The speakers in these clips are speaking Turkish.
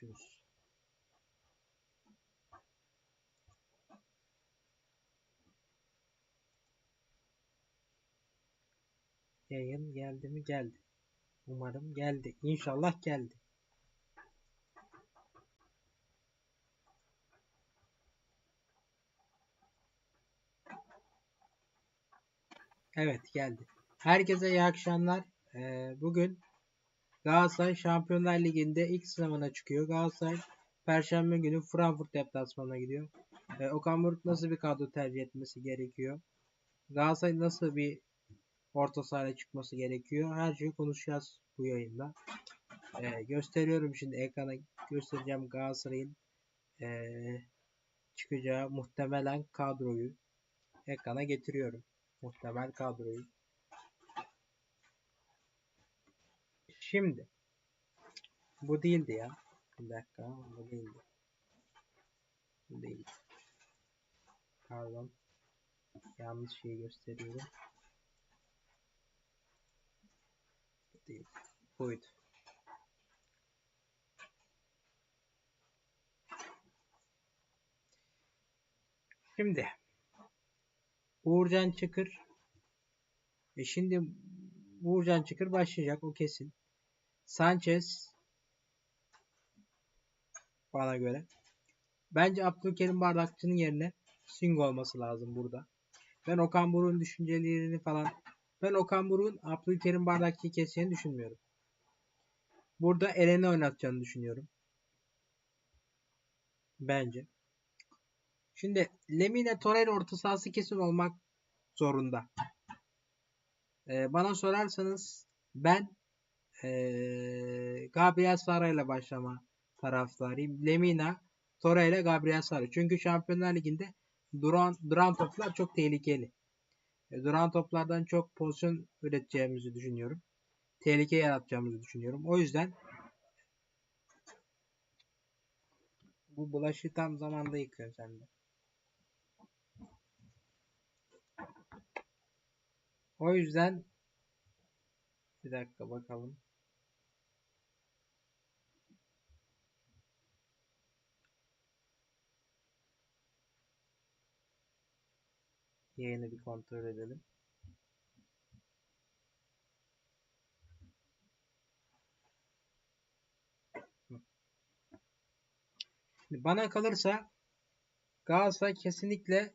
Görüşürüz. Yayın geldi mi? Geldi. Umarım geldi. İnşallah geldi. Evet geldi. Herkese iyi akşamlar. Ee, bugün Galatasaray Şampiyonlar Ligi'nde ilk sınavına çıkıyor. Galatasaray Perşembe günü Frankfurt deplasmanına gidiyor. Ee, Okan Buruk nasıl bir kadro tercih etmesi gerekiyor? Galatasaray nasıl bir orta sahaya çıkması gerekiyor? Her şeyi konuşacağız bu yayında. Ee, gösteriyorum şimdi ekrana göstereceğim Galatasaray'ın ee, çıkacağı muhtemelen kadroyu ekrana getiriyorum. Muhtemel kadroyu. Şimdi bu değildi ya. Bir dakika bu değildi. Bu değildi. Pardon. Yanlış şeyi gösteriyorum. Bu değil. Buydu. Şimdi Uğurcan Çıkır e şimdi Uğurcan Çıkır başlayacak o kesin. Sanchez bana göre. Bence Abdülkerim Bardakçı'nın yerine Sing olması lazım burada. Ben Okan Buruk'un düşüncelerini falan ben Okan Buruk'un Abdülkerim Bardakçı'yı keseceğini düşünmüyorum. Burada Eren'i oynatacağını düşünüyorum. Bence. Şimdi Lemine Torreira orta sahası kesin olmak zorunda. Ee, bana sorarsanız ben ee, Gabriel Sara ile başlama taraftarıyım. Lemina, Torreira, Gabriel Sara. Çünkü Şampiyonlar Ligi'nde duran, duran toplar çok tehlikeli. E, duran toplardan çok pozisyon üreteceğimizi düşünüyorum. Tehlike yaratacağımızı düşünüyorum. O yüzden bu bulaşı tam zamanda yıkıyor sende. O yüzden bir dakika bakalım. Yayını bir kontrol edelim. Bana kalırsa Galatasaray kesinlikle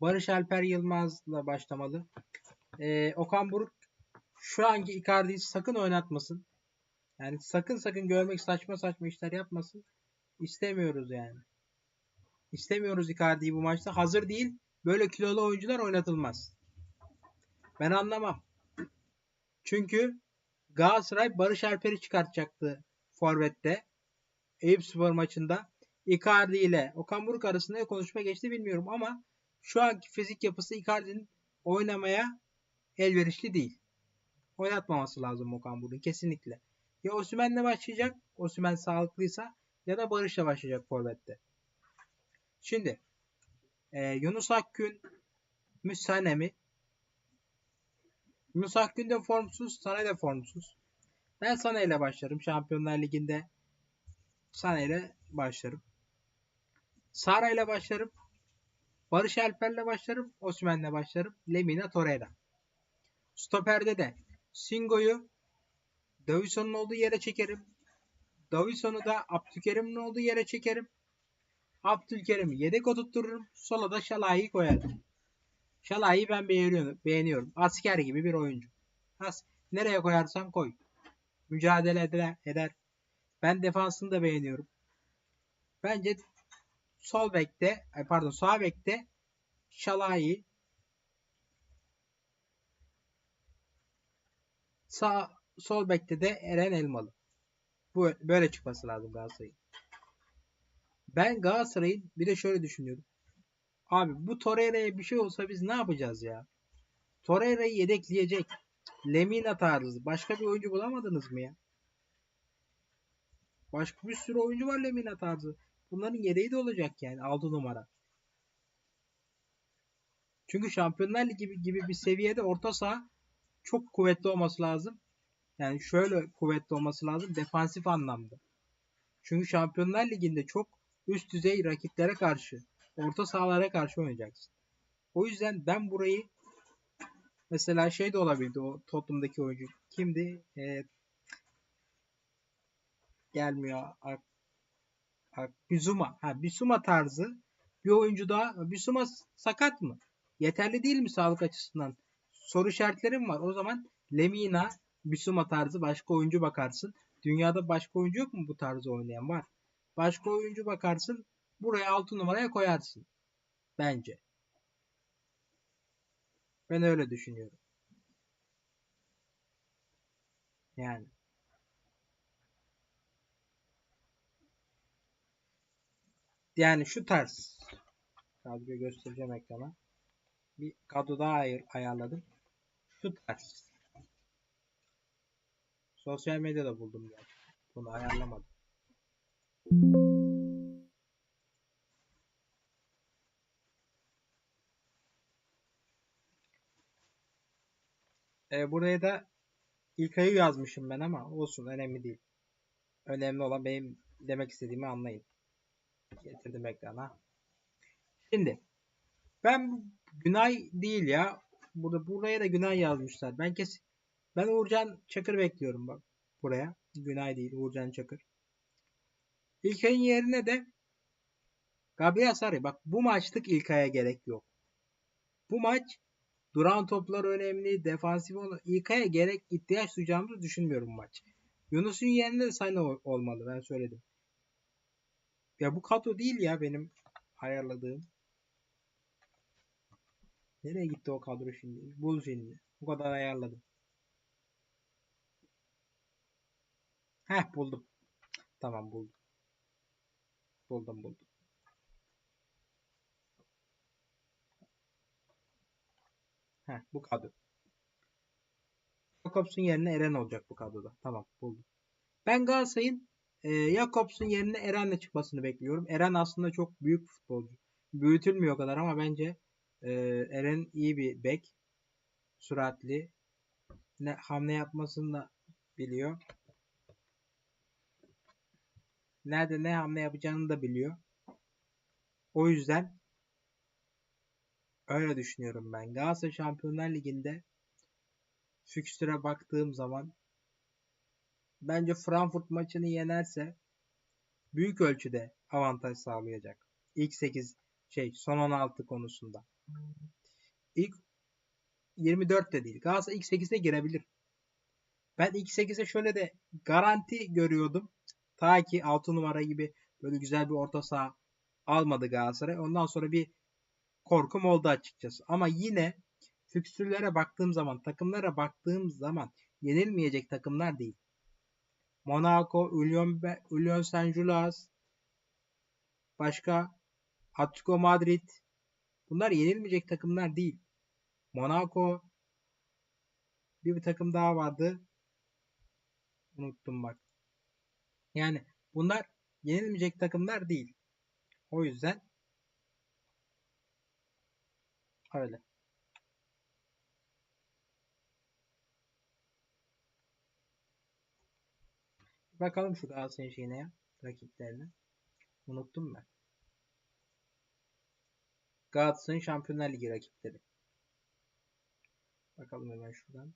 Barış Alper Yılmaz'la başlamalı. Ee, Okan Buruk şu anki Icardi'yi sakın oynatmasın. Yani sakın sakın görmek saçma saçma işler yapmasın. İstemiyoruz yani. İstemiyoruz Icardi'yi bu maçta. Hazır değil. Böyle kilolu oyuncular oynatılmaz. Ben anlamam. Çünkü Galatasaray Barış Alper'i çıkartacaktı Forvet'te. Eyüp Spor maçında. Icardi ile Okan Buruk arasında konuşma geçti bilmiyorum ama şu anki fizik yapısı Icardi'nin oynamaya elverişli değil. Oynatmaması lazım Okan Buruk'un kesinlikle. Ya Osimhen'le başlayacak. Osimhen sağlıklıysa ya da Barış'la başlayacak Forvet'te. Şimdi e, Yunus Akgün mü Sane mi? Yunus Akgün de formsuz, Sane de formsuz. Ben Sane ile başlarım. Şampiyonlar Ligi'nde Sane ile başlarım. Sara ile başlarım. Barış Alper'le başlarım. Osimhen'le başlarım. Lemina Torreira. Stoper'de de Singo'yu Davison'un olduğu yere çekerim. Davison'u da Abdülkerim'in olduğu yere çekerim. Abdülkerim'i yedek oturturum. Sola da Şalai'yi koyarım. Şalai'yi ben beğeniyorum. beğeniyorum. Asker gibi bir oyuncu. As nereye koyarsan koy. Mücadele eder. Ben defansını da beğeniyorum. Bence sol bekte, pardon sağ bekte Şalai sağ sol bekte de Eren Elmalı. Bu böyle çıkması lazım Galatasaray'ın. Ben Galatasaray'ın bir de şöyle düşünüyorum. Abi bu Torreira'ya bir şey olsa biz ne yapacağız ya? Torreira'yı yedekleyecek. Lemina tarzı. Başka bir oyuncu bulamadınız mı ya? Başka bir sürü oyuncu var Lemina tarzı. Bunların yedeği de olacak yani 6 numara. Çünkü Şampiyonlar Ligi gibi, gibi bir seviyede orta saha çok kuvvetli olması lazım. Yani şöyle kuvvetli olması lazım defansif anlamda. Çünkü Şampiyonlar Ligi'nde çok üst düzey rakiplere karşı, orta sahalara karşı oynayacaksın. O yüzden ben burayı mesela şey de olabilirdi o Tottenham'daki oyuncu. Kimdi? Ee, gelmiyor. Ak, ak, Bizuma. Ha, Bizuma tarzı bir oyuncu daha. Bizuma sakat mı? Yeterli değil mi sağlık açısından? Soru işaretlerim var. O zaman Lemina, Bisuma tarzı başka oyuncu bakarsın. Dünyada başka oyuncu yok mu bu tarzı oynayan? Var. Başka oyuncu bakarsın. Buraya 6 numaraya koyarsın. Bence. Ben öyle düşünüyorum. Yani. Yani şu tarz. Kadroyu göstereceğim ekrana. Bir kadro daha ayır, ayarladım. Şu tarz. Sosyal medyada buldum yani. Bunu ayarlamadım. E, buraya da ilk ayı yazmışım ben ama olsun önemli değil. Önemli olan benim demek istediğimi anlayın. Getirdim ekrana. Şimdi ben Günay değil ya. Burada buraya da Günay yazmışlar. Ben kes ben Uğurcan Çakır bekliyorum bak buraya. Günay değil Uğurcan Çakır. İlkay'ın yerine de Gabriel Sarı. Bak bu maçlık İlkay'a gerek yok. Bu maç duran toplar önemli. Defansif olan İlkay'a gerek ihtiyaç duyacağımızı düşünmüyorum bu maç. Yunus'un yerine de Sayna olmalı. Ben söyledim. Ya bu kadro değil ya benim ayarladığım. Nereye gitti o kadro şimdi? Bul şimdi. Bu kadar ayarladım. Heh buldum. Tamam buldum. Buldum buldum. Heh bu kadro. Jakobs'un yerine Eren olacak bu kadroda. Tamam buldum. Ben Galatasaray'ın e, Jakobs'un yerine Eren'le çıkmasını bekliyorum. Eren aslında çok büyük futbolcu. Büyütülmüyor o kadar ama bence e, Eren iyi bir bek. Süratli. Ne hamle yapmasını da biliyor. Nerede ne hamle yapacağını da biliyor. O yüzden öyle düşünüyorum ben. Galatasaray Şampiyonlar Ligi'nde fikstüre baktığım zaman bence Frankfurt maçını yenerse büyük ölçüde avantaj sağlayacak. İlk 8 şey son 16 konusunda. İlk 24 de değil. Galatasaray ilk 8'e girebilir. Ben ilk 8'e şöyle de garanti görüyordum. Ta ki 6 numara gibi böyle güzel bir orta saha almadı Galatasaray. Ondan sonra bir korkum oldu açıkçası. Ama yine fikstürlere baktığım zaman, takımlara baktığım zaman yenilmeyecek takımlar değil. Monaco, Union, Union Saint Julas, başka Atletico Madrid. Bunlar yenilmeyecek takımlar değil. Monaco bir, bir takım daha vardı. Unuttum bak. Yani bunlar yenilmeyecek takımlar değil. O yüzden öyle. Bakalım şu Galatasaray'ın şeyine ya. Rakiplerine. Unuttum ben. Galatasaray'ın Şampiyonlar Ligi rakipleri. Bakalım hemen şuradan.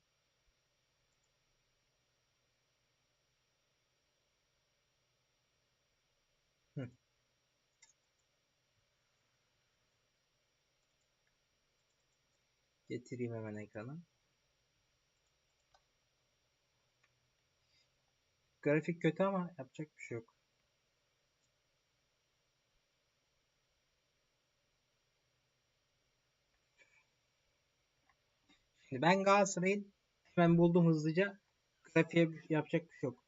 Getireyim hemen ekrana. Grafik kötü ama yapacak bir şey yok. Şimdi ben Galatasaray'ın hemen buldum hızlıca. Grafiğe yapacak bir şey yok.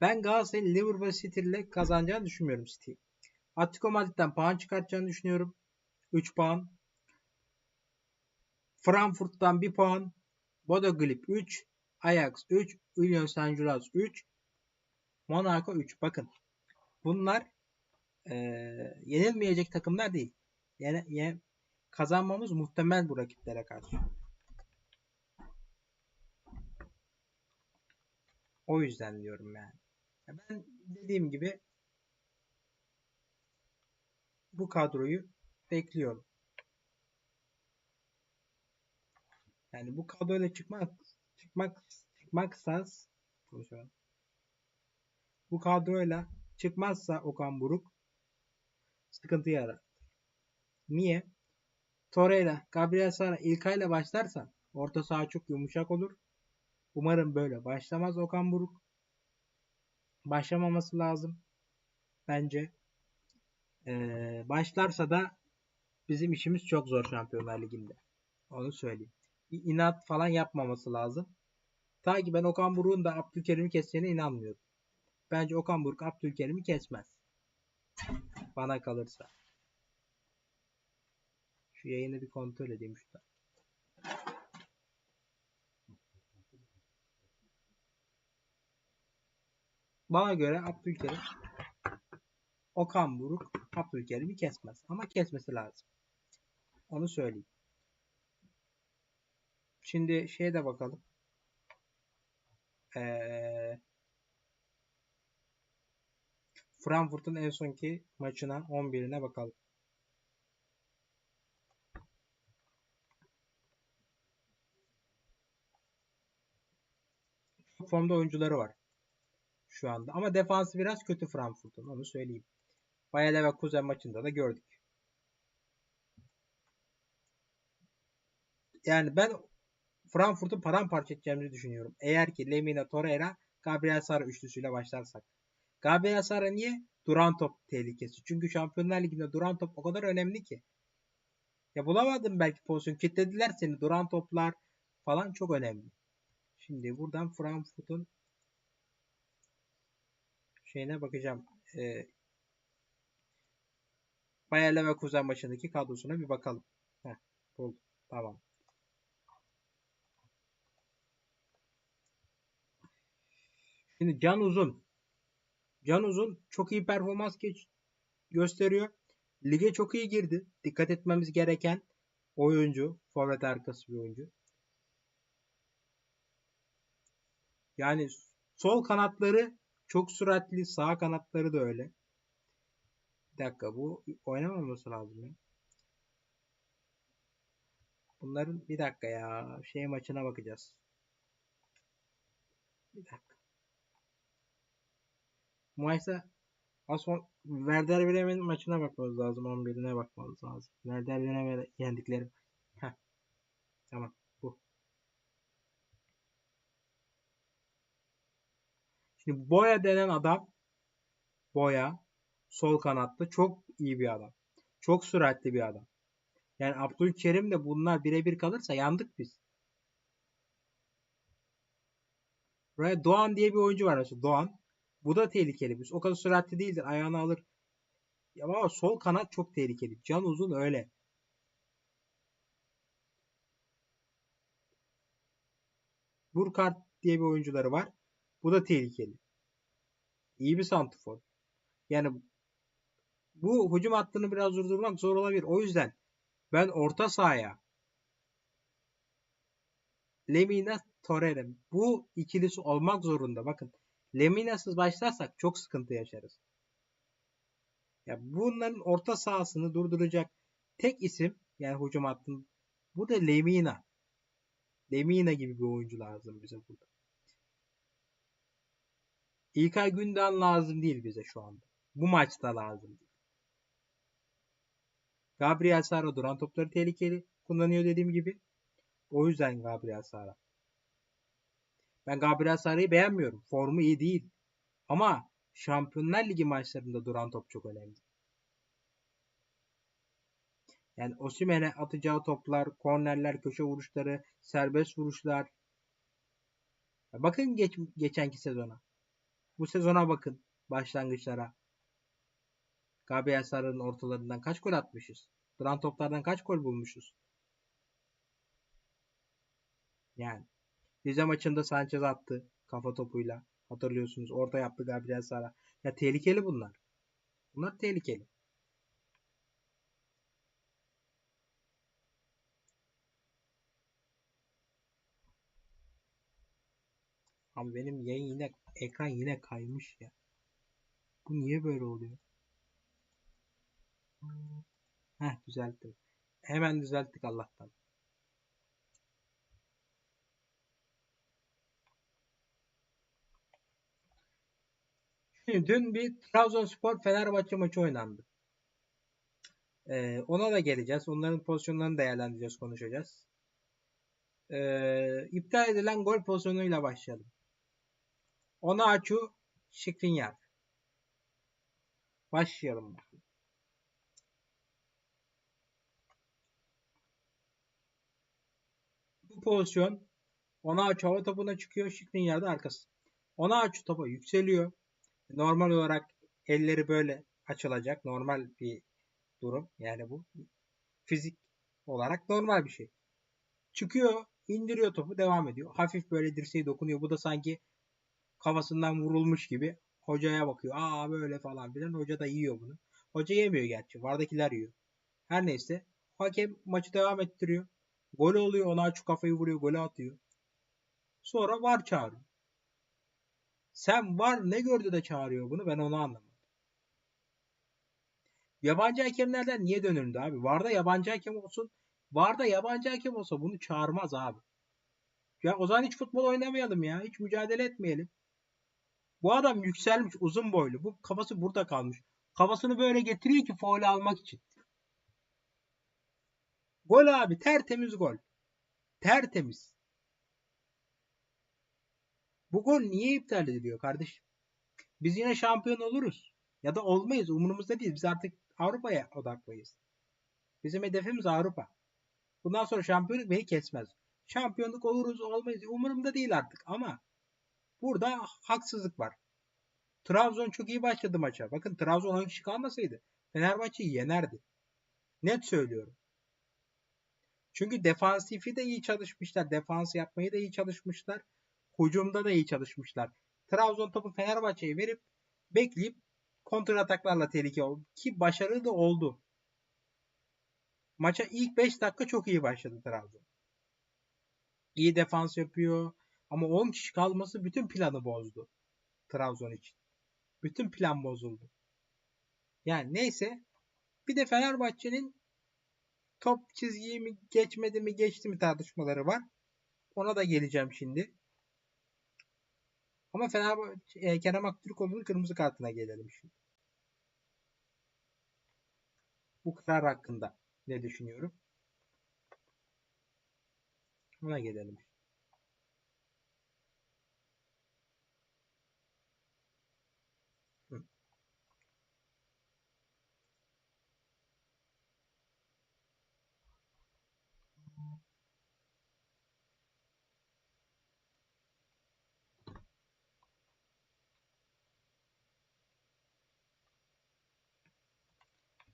Ben Galatasaray'ın Liverpool City ile kazanacağını düşünmüyorum City. Atletico Madrid'den puan çıkartacağını düşünüyorum. 3 puan. Frankfurt'tan 1 puan. Bodo Glimt 3. Ajax 3. Union Gilloise 3. Monaco 3. Bakın. Bunlar e, yenilmeyecek takımlar değil. Yani, yani kazanmamız muhtemel bu rakiplere karşı. O yüzden diyorum yani. Ben dediğim gibi bu kadroyu bekliyorum. Yani bu kadroyla çıkmak çıkmak çıkmaksaz konuşalım. Bu kadroyla çıkmazsa Okan Buruk sıkıntı yarar. Niye? Torreira, Gabriel Sara, İlkay ile başlarsa orta saha çok yumuşak olur. Umarım böyle başlamaz Okan Buruk. Başlamaması lazım. Bence. Ee, başlarsa da bizim işimiz çok zor Şampiyonlar Ligi'nde. Onu söyleyeyim. İnat falan yapmaması lazım. Ta ki ben Okan Buruk'un da Abdülkerim'i keseceğine inanmıyorum. Bence Okan Buruk Abdülkerim'i kesmez. Bana kalırsa. Şu yayını bir kontrol edeyim şurada. Bana göre Abdülkerim Okan Buruk Abdülkerim'i kesmez. Ama kesmesi lazım. Onu söyleyeyim. Şimdi şeye de bakalım. Ee, Frankfurt'un en sonki maçına 11'ine bakalım. Formda oyuncuları var şu anda. Ama defansı biraz kötü Frankfurt'un onu söyleyeyim. Bayer Leverkusen maçında da gördük. Yani ben Frankfurt'u paramparça edeceğimizi düşünüyorum. Eğer ki Lemina, Torreira, Gabriel Sara üçlüsüyle başlarsak. Gabriel Sara niye? Duran top tehlikesi. Çünkü Şampiyonlar Ligi'nde duran top o kadar önemli ki. Ya bulamadım belki pozisyon. Kitlediler seni. Duran toplar falan çok önemli. Şimdi buradan Frankfurt'un şeyine bakacağım. E, Bayer Leverkusen maçındaki kadrosuna bir bakalım. Heh, buldum. Tamam. Şimdi Can Uzun. Can Uzun çok iyi performans geç gösteriyor. Lige çok iyi girdi. Dikkat etmemiz gereken oyuncu. Forvet arkası bir oyuncu. Yani sol kanatları çok süratli. Sağ kanatları da öyle. Bir dakika bu oynamaması lazım ya. Bunların bir dakika ya. Şey maçına bakacağız. Bir dakika. Mayıs'a Asfon Werder Bremen'in maçına bakmamız lazım. 11'ine bakmamız lazım. Werder Bremen'e yendikleri. Heh. Tamam. Bu. Şimdi Boya denen adam Boya sol kanatta çok iyi bir adam. Çok süratli bir adam. Yani Abdülkerim de bunlar birebir kalırsa yandık biz. Buraya Doğan diye bir oyuncu var mesela. Doğan. Bu da tehlikeli. Biz o kadar süratli değildir. Ayağını alır. Ama sol kanat çok tehlikeli. Can uzun öyle. Burkart diye bir oyuncuları var. Bu da tehlikeli. İyi bir santifor. Yani bu hücum hattını biraz durdurmak zor olabilir. O yüzden ben orta sahaya Lemina Torreira bu ikilisi olmak zorunda. Bakın Lemina'sız başlarsak çok sıkıntı yaşarız. Ya bunların orta sahasını durduracak tek isim yani hücum hattının bu da Lemina. Lemina gibi bir oyuncu lazım bize burada. İlkay Gündoğan lazım değil bize şu anda. Bu maçta lazım değil. Gabriel Sara duran topları tehlikeli kullanıyor dediğim gibi. O yüzden Gabriel Sara. Ben Gabriel Sara'yı beğenmiyorum. Formu iyi değil. Ama Şampiyonlar Ligi maçlarında duran top çok önemli. Yani Osimhen'e atacağı toplar, kornerler, köşe vuruşları, serbest vuruşlar. Bakın geç, geçenki sezona. Bu sezona bakın başlangıçlara. Gabriel Sara'nın ortalarından kaç gol atmışız? Duran toplardan kaç gol bulmuşuz? Yani. Rize maçında Sanchez attı kafa topuyla. Hatırlıyorsunuz. Orta yaptı Gabriel Sara. Ya tehlikeli bunlar. Bunlar tehlikeli. Abi benim yayın yine ekran yine kaymış ya. Bu niye böyle oluyor? Heh düzelttim. Hemen düzelttik Allah'tan. Şimdi dün bir Trabzonspor Fenerbahçe maçı oynandı. Ee, ona da geleceğiz. Onların pozisyonlarını değerlendireceğiz, konuşacağız. Ee, iptal edilen gol pozisyonuyla başlayalım. Onaçu Şikrinyar. Başlayalım. Bu pozisyon Onaçu hava topuna çıkıyor. Şikrinyar da arkası. Onaçu topa yükseliyor. Normal olarak elleri böyle açılacak. Normal bir durum. Yani bu fizik olarak normal bir şey. Çıkıyor, indiriyor topu, devam ediyor. Hafif böyle dirseği dokunuyor. Bu da sanki kafasından vurulmuş gibi hocaya bakıyor. Aa böyle falan filan. Hoca da yiyor bunu. Hoca yemiyor gerçi. Vardakiler yiyor. Her neyse. Hakem maçı devam ettiriyor. Gol oluyor. Ona açık kafayı vuruyor. Golü atıyor. Sonra var çağırıyor. Sen var ne gördü de çağırıyor bunu ben onu anlamadım. Yabancı hakemlerden niye dönüldü abi? Varda yabancı hakem olsun. Varda yabancı hakem olsa bunu çağırmaz abi. Ya o zaman hiç futbol oynamayalım ya. Hiç mücadele etmeyelim. Bu adam yükselmiş uzun boylu. Bu kafası burada kalmış. Kafasını böyle getiriyor ki faul almak için. Gol abi tertemiz gol. Tertemiz. Bu gol niye iptal ediliyor kardeşim? Biz yine şampiyon oluruz. Ya da olmayız. Umurumuzda değil. Biz artık Avrupa'ya odaklıyız. Bizim hedefimiz Avrupa. Bundan sonra şampiyonluk beni kesmez. Şampiyonluk oluruz olmayız. Umurumda değil artık ama burada haksızlık var. Trabzon çok iyi başladı maça. Bakın Trabzon 10 kişi kalmasaydı Fenerbahçe'yi yenerdi. Net söylüyorum. Çünkü defansifi de iyi çalışmışlar. Defans yapmayı da iyi çalışmışlar. Hücumda da iyi çalışmışlar. Trabzon topu Fenerbahçe'ye verip bekleyip kontra ataklarla tehlike oldu. Ki başarılı da oldu. Maça ilk 5 dakika çok iyi başladı Trabzon. İyi defans yapıyor. Ama 10 kişi kalması bütün planı bozdu. Trabzon için. Bütün plan bozuldu. Yani neyse. Bir de Fenerbahçe'nin top çizgiyi mi geçmedi mi geçti mi tartışmaları var. Ona da geleceğim şimdi. Ama Fenerbahçe e, Kerem Aktürkoğlu'nun kırmızı kartına gelelim şimdi. Bu karar hakkında ne düşünüyorum? Buna gelelim.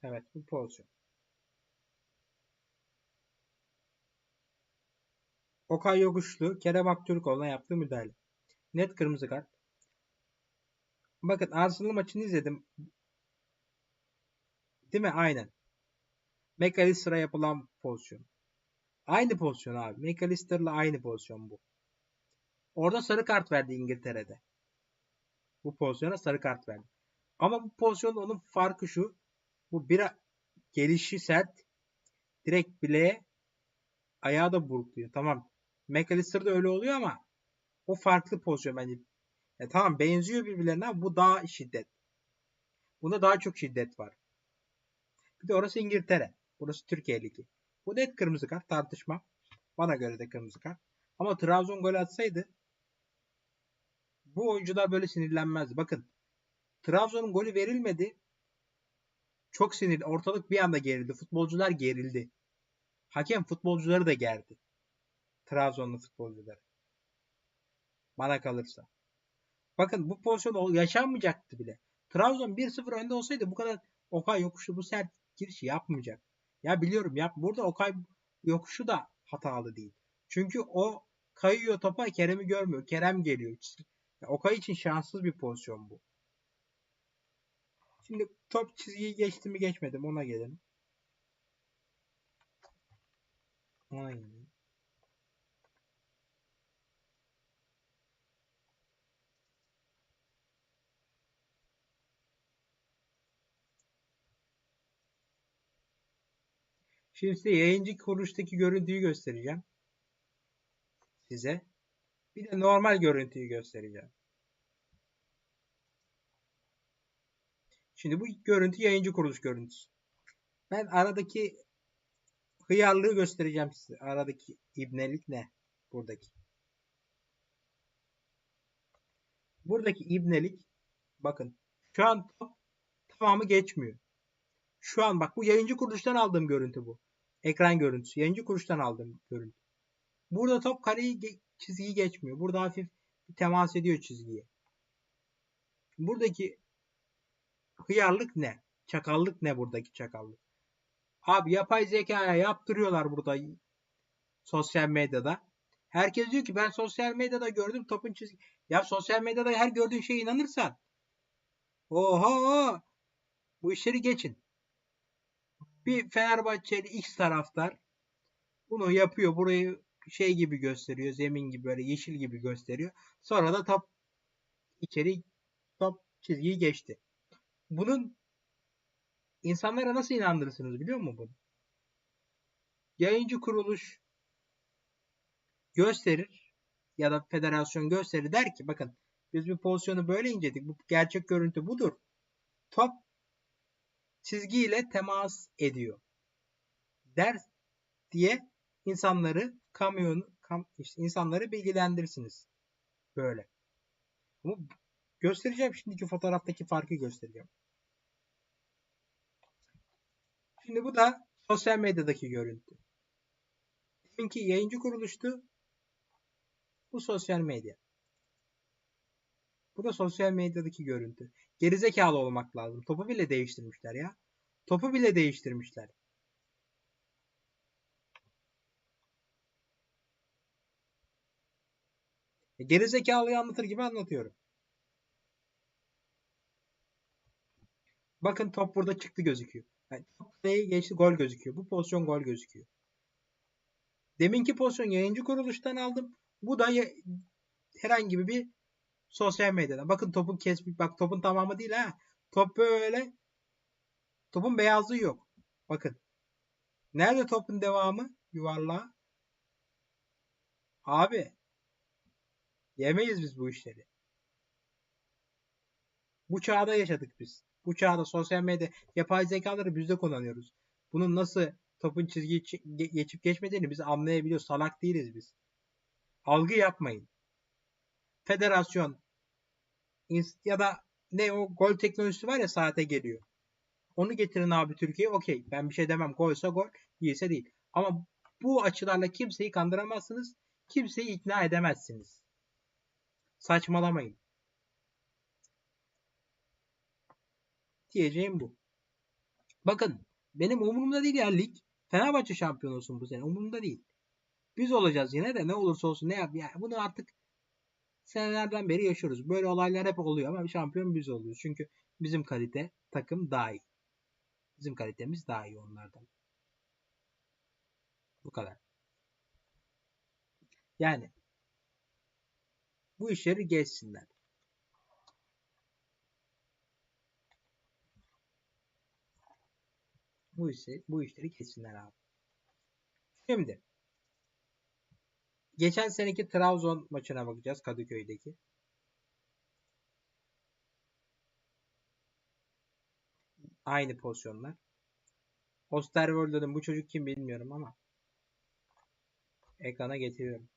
Evet bu pozisyon. Okay Yokuşlu Kerem Aktürkoğlu'na yaptığı müdahale. Net kırmızı kart. Bakın Arsenal maçını izledim. Değil mi? Aynen. McAllister'a yapılan pozisyon. Aynı pozisyon abi. McAllister'la aynı pozisyon bu. Orada sarı kart verdi İngiltere'de. Bu pozisyona sarı kart verdi. Ama bu pozisyonda onun farkı şu. Bu bir gelişi sert. Direkt bileğe ayağı da burukluyor. Tamam. McAllister'da öyle oluyor ama o farklı pozisyon bence. Ya tamam benziyor birbirlerine ama bu daha şiddet. Bunda daha çok şiddet var. Bir de orası İngiltere. Burası Türkiye Ligi. Bu net kırmızı kart tartışma. Bana göre de kırmızı kart. Ama Trabzon gol atsaydı bu oyuncular böyle sinirlenmez. Bakın Trabzon'un golü verilmedi. Çok sinirli. Ortalık bir anda gerildi. Futbolcular gerildi. Hakem futbolcuları da gerdi. Trabzonlu futbolcuları. Bana kalırsa. Bakın bu pozisyon yaşanmayacaktı bile. Trabzon 1-0 önde olsaydı bu kadar Okay yokuşu bu sert girişi yapmayacak. Ya biliyorum yap. Burada Okay yokuşu da hatalı değil. Çünkü o kayıyor topa Kerem'i görmüyor. Kerem geliyor. Okay için şanssız bir pozisyon bu. Şimdi top çizgiyi geçti mi geçmedi mi ona gelelim. Ona gelelim. Şimdi size yayıncı kuruluştaki görüntüyü göstereceğim. Size. Bir de normal görüntüyü göstereceğim. Şimdi bu görüntü yayıncı kuruluş görüntüsü. Ben aradaki hıyarlığı göstereceğim size. Aradaki ibnelik ne? Buradaki. Buradaki ibnelik bakın şu an tamamı geçmiyor. Şu an bak bu yayıncı kuruluştan aldığım görüntü bu. Ekran görüntüsü. Yayıncı kuruluştan aldığım görüntü. Burada top kareyi çizgiyi geçmiyor. Burada hafif temas ediyor çizgiye. Buradaki hıyarlık ne? Çakallık ne buradaki çakallık? Abi yapay zekaya yaptırıyorlar burada sosyal medyada. Herkes diyor ki ben sosyal medyada gördüm topun çizgi. Ya sosyal medyada her gördüğün şeye inanırsan. Oho! Bu işleri geçin. Bir Fenerbahçeli X taraftar bunu yapıyor. Burayı şey gibi gösteriyor. Zemin gibi böyle yeşil gibi gösteriyor. Sonra da top içeri top çizgiyi geçti. Bunun insanlara nasıl inandırırsınız biliyor musun bunu? Yayıncı kuruluş gösterir ya da federasyon gösterir der ki bakın biz bir pozisyonu böyle inceledik. Bu gerçek görüntü budur. Top çizgiyle temas ediyor. Der diye insanları kamyon kam, işte insanları bilgilendirirsiniz. Böyle. Ama göstereceğim şimdiki fotoğraftaki farkı göstereceğim. Şimdi bu da sosyal medyadaki görüntü. Deminki yayıncı kuruluştu. Bu sosyal medya. Bu da sosyal medyadaki görüntü. Gerizekalı olmak lazım. Topu bile değiştirmişler ya. Topu bile değiştirmişler. E, Gerizekalıyı anlatır gibi anlatıyorum. Bakın top burada çıktı gözüküyor. Yani top geçti gol gözüküyor. Bu pozisyon gol gözüküyor. Deminki pozisyon yayıncı kuruluştan aldım. Bu da herhangi bir sosyal medyada. Bakın topun kesmiş. Bak topun tamamı değil ha. Top böyle. Topun beyazlığı yok. Bakın. Nerede topun devamı? Yuvarlağı. Abi. Yemeyiz biz bu işleri. Bu çağda yaşadık biz. Bu çağda sosyal medya yapay zekaları biz de kullanıyoruz. Bunun nasıl topun çizgiyi geçip geçmediğini biz anlayabiliyoruz. Salak değiliz biz. Algı yapmayın. Federasyon ya da ne o gol teknolojisi var ya saate geliyor. Onu getirin abi Türkiye. Okey. Ben bir şey demem. Golsa gol. Değilse değil. Ama bu açılarla kimseyi kandıramazsınız. Kimseyi ikna edemezsiniz. Saçmalamayın. Diyeceğim bu. Bakın benim umurumda değil ya lig. Fenerbahçe şampiyon olsun bu sene. Umurumda değil. Biz olacağız yine de ne olursa olsun ne yap. Yani bunu artık senelerden beri yaşıyoruz. Böyle olaylar hep oluyor ama şampiyon biz oluyoruz. Çünkü bizim kalite takım daha iyi. Bizim kalitemiz daha iyi onlardan. Bu kadar. Yani bu işleri geçsinler. Bu işi, bu işleri geçsinler abi. Şimdi geçen seneki Trabzon maçına bakacağız Kadıköy'deki. Aynı pozisyonlar. Osterwolde'nin bu çocuk kim bilmiyorum ama ekrana getiriyorum.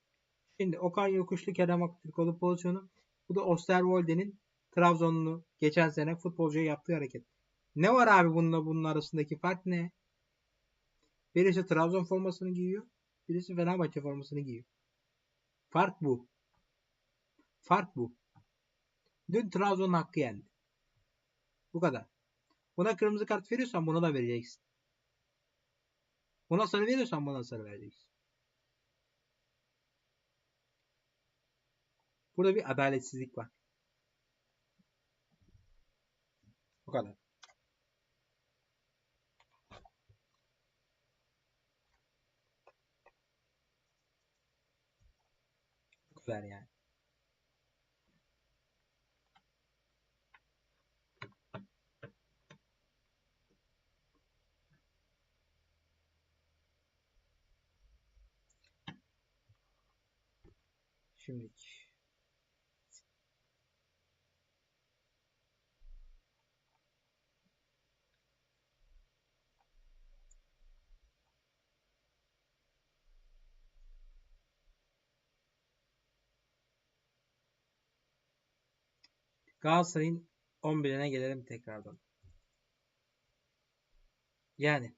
Şimdi Okan Yokuşlu Kerem Aktürkoğlu pozisyonu. Bu da Osterwolde'nin Trabzonlu geçen sene futbolcuya yaptığı hareket. Ne var abi bununla bunun arasındaki fark ne? Birisi Trabzon formasını giyiyor. Birisi Fenerbahçe formasını giyiyor. Fark bu. Fark bu. Dün Trabzon'un hakkı yendi. Bu kadar. Buna kırmızı kart veriyorsan buna da vereceksin. Buna sarı veriyorsan buna sarı vereceksin. Burada bir adaletsizlik var. Bu kadar. ver yani. Şimdi Galatasaray'ın 11'ine gelelim tekrardan. Yani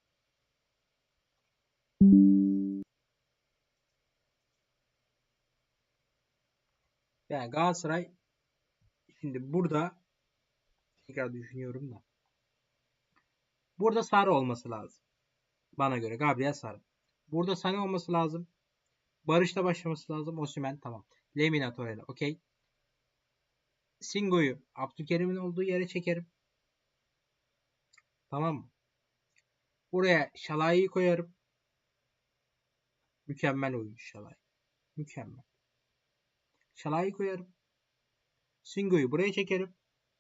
yani Galatasaray şimdi burada tekrar düşünüyorum da burada Sarı olması lazım. Bana göre Gabriel Sarı. Burada Sane olması lazım. Barış'ta başlaması lazım. Osimhen tamam. Lemina Torreira okey. Singo'yu Abdülkerim'in olduğu yere çekerim. Tamam mı? Buraya Şalay'ı koyarım. Mükemmel oyuncu Şalay. Mükemmel. Şalay'ı koyarım. Singo'yu buraya çekerim.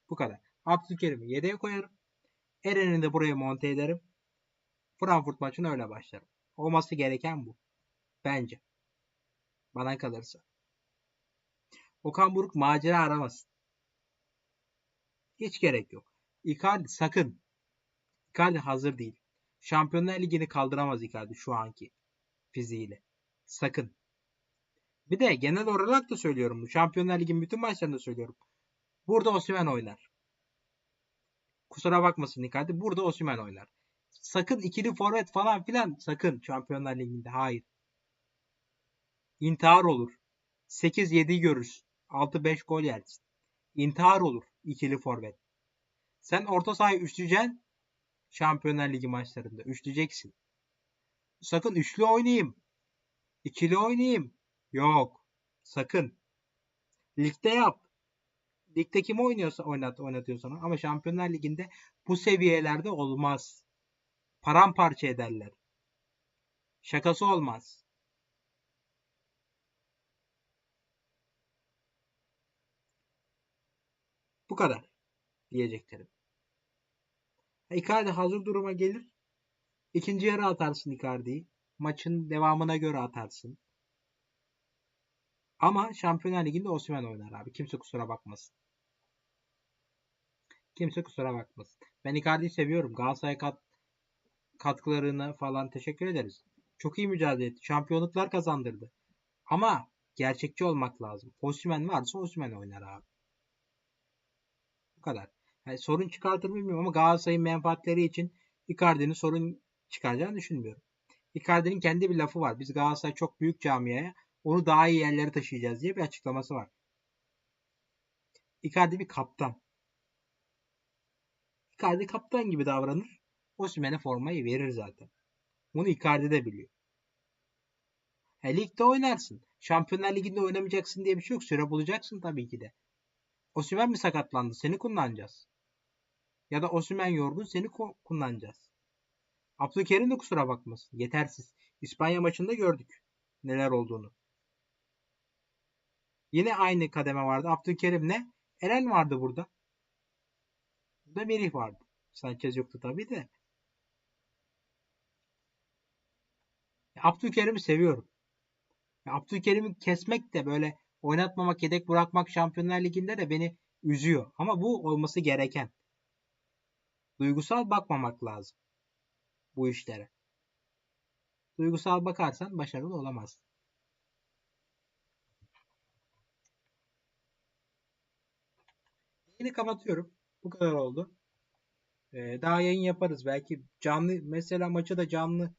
Bu kadar. Abdülkerim'i yedeğe koyarım. Eren'i de buraya monte ederim. Frankfurt maçına öyle başlarım. Olması gereken bu. Bence. Bana kalırsa. Okan Buruk macera aramasın. Hiç gerek yok. Icardi sakın. Icardi hazır değil. Şampiyonlar Ligi'ni kaldıramaz Icardi şu anki fiziğiyle. Sakın. Bir de genel olarak da söylüyorum. Şampiyonlar Ligi'nin bütün maçlarında söylüyorum. Burada Osimhen oynar. Kusura bakmasın Icardi. Burada Osimhen oynar. Sakın ikili forvet falan filan sakın Şampiyonlar Ligi'nde. Hayır. İntihar olur. 8-7'yi görürsün. 6-5 gol yersin. İntihar olur ikili forvet. Sen orta sahayı üçleyeceksin. Şampiyonlar Ligi maçlarında üçleyeceksin. Sakın üçlü oynayayım. İkili oynayayım. Yok. Sakın. Ligde yap. Ligde kim oynuyorsa oynat, oynatıyor sana. Ama Şampiyonlar Ligi'nde bu seviyelerde olmaz. Paramparça ederler. Şakası olmaz. Bu kadar diyeceklerim. Icardi hazır duruma gelir. İkinci yarı atarsın Icardi'yi. Maçın devamına göre atarsın. Ama Şampiyonlar Ligi'nde Osimhen oynar abi. Kimse kusura bakmasın. Kimse kusura bakmasın. Ben Icardi'yi seviyorum. Galatasaray kat, katkılarını falan teşekkür ederiz. Çok iyi mücadele etti. Şampiyonluklar kazandırdı. Ama gerçekçi olmak lazım. Osimhen varsa Osimhen oynar abi. Bu kadar. Yani sorun çıkartır bilmiyorum ama Galatasaray'ın menfaatleri için Icardi'nin sorun çıkaracağını düşünmüyorum. Icardi'nin kendi bir lafı var. Biz Galatasaray çok büyük camiaya onu daha iyi yerlere taşıyacağız diye bir açıklaması var. Icardi bir kaptan. Icardi kaptan gibi davranır. Osimhen'e formayı verir zaten. Bunu Icardi de biliyor. E, ligde oynarsın. Şampiyonlar Ligi'nde oynamayacaksın diye bir şey yok. Süre bulacaksın tabii ki de. Osimhen mi sakatlandı? Seni kullanacağız. Ya da Osimhen yorgun seni kullanacağız. Abdülkerim de kusura bakmasın. Yetersiz. İspanya maçında gördük neler olduğunu. Yine aynı kademe vardı. Abdülkerim ne? Eren vardı burada. Burada Merih vardı. Sanchez yoktu tabii de. Abdülkerim'i seviyorum. Abdülkerim'i kesmek de böyle oynatmamak, yedek bırakmak Şampiyonlar Ligi'nde de beni üzüyor. Ama bu olması gereken. Duygusal bakmamak lazım bu işlere. Duygusal bakarsan başarılı olamazsın. Yeni kapatıyorum. Bu kadar oldu. Ee, daha yayın yaparız. Belki canlı mesela maçı da canlı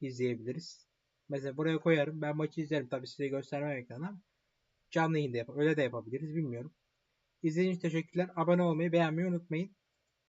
izleyebiliriz. Mesela buraya koyarım. Ben maçı izlerim. Tabii size göstermem ekranı canlı yayında yap öyle de yapabiliriz bilmiyorum. İzlediğiniz için teşekkürler. Abone olmayı, beğenmeyi unutmayın.